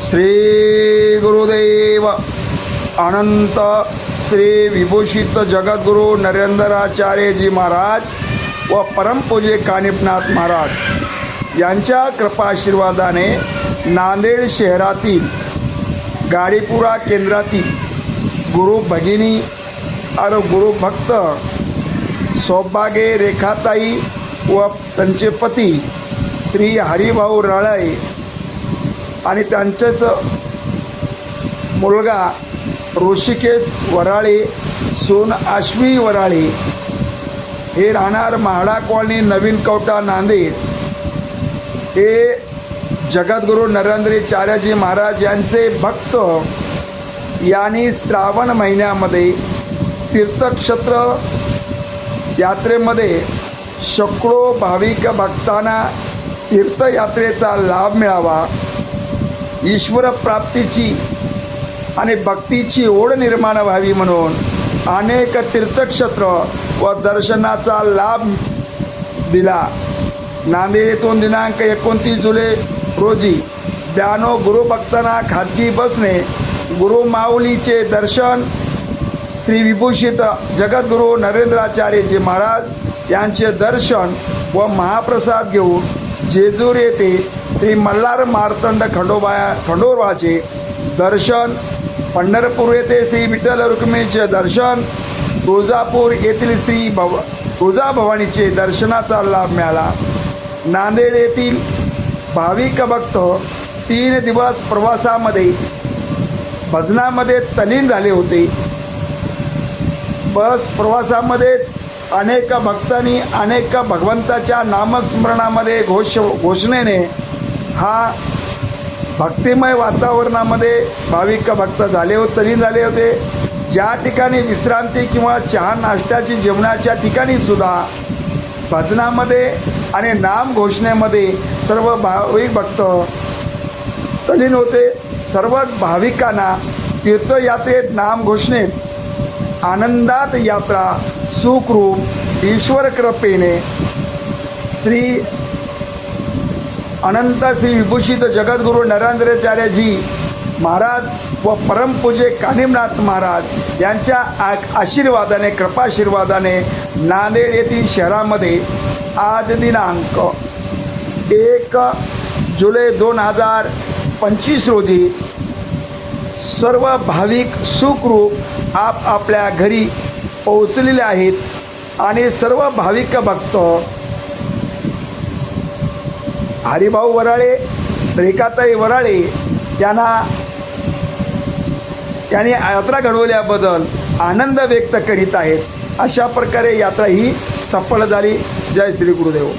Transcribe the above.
श्री गुरुदेव अनंत श्री विभूषित जगद्गुरु नरेंद्राचार्यजी महाराज व परमपूज्य कानिपनाथ महाराज यांच्या कृपाशीर्वादाने नांदेड शहरातील गाडीपुरा केंद्रातील गुरु भगिनी अर गुरु भक्त सौभाग्य रेखाताई व त्यांचे पती श्री हरिभाऊ राळाई आणि त्यांचेच मुलगा ऋषिकेश वराळे सोन आश्वी वराळे. हे राहणार म्हाडा कॉलनी नवीन कवटा नांदेड. हे जगद्गुरू नरेंद्राचार्यजी महाराज यांचे भक्त यांनी श्रावण महिन्यामध्ये तीर्थक्षेत्र यात्रेमध्ये शेकडो भाविक भक्तांना तीर्थयात्रेचा लाभ मिळावा. ईश्वर प्राप्तीची आणि भक्तीची ओढ निर्माण व्हावी म्हणून अनेक तीर्थक्षेत्र व दर्शनाचा लाभ दिला. नांदेड येथून दिनांक एकोणतीस जुलै रोजी ब्याण्णव गुरुभक्तांना खाजगी बसने गुरु माऊलीचे दर्शन श्री विभूषित जगद्गुरू नरेंद्राचार्यजी महाराज यांचे दर्शन व महाप्रसाद घेऊन जेजूर येथे श्री मल्हार मार्तंड खंडोबाया खंडोबाचे दर्शन. पंढरपूर येथे श्री विठ्ठल रुक्मिणीचे दर्शन. तुळजापूर येथील श्री भव तुळजाभवानीचे दर्शनाचा लाभ मिळाला. नांदेड येथील भाविक भक्त तीन दिवस प्रवासामध्ये भजनामध्ये तलीन झाले होते. बस प्रवासामध्येच अनेक भक्तांनी अनेक भगवंताच्या नामस्मरणामध्ये घोष घोषणेने हा भक्तिमय वातावरणामध्ये भाविक भक्त झाले होते तल्लीन झाले होते. ज्या ठिकाणी विश्रांती किंवा चहा नाश्त्याची जेवणाच्या ठिकाणी सुद्धा भजनामध्ये आणि नाम घोषणेमध्ये सर्व भाविक भक्त तलीन होते. सर्व भाविकांना तीर्थयात्रेत नाम घोषणेत आनंदात यात्रा सुखरूप ईश्वर कृपेने श्री अनंत श्री विभूषित जगद्गुरू नरेंद्राचार्यजी महाराज व परमपूजे कानिमनाथ महाराज यांच्या आ- आशीर्वादाने कृपाशीर्वादाने नांदेड येथील शहरामध्ये आज दिनांक एक जुलै दोन हजार पंचवीस रोजी सर्व भाविक सुखरूप आप आपल्या घरी पोहोचलेले आहेत आणि सर्व भाविक भक्त हरिभाऊ वराळे रेखाताई वराळे यांना त्यांनी यात्रा घडवल्याबद्दल आनंद व्यक्त करीत आहेत. अशा प्रकारे यात्रा ही सफल झाली. जय श्री गुरुदेव.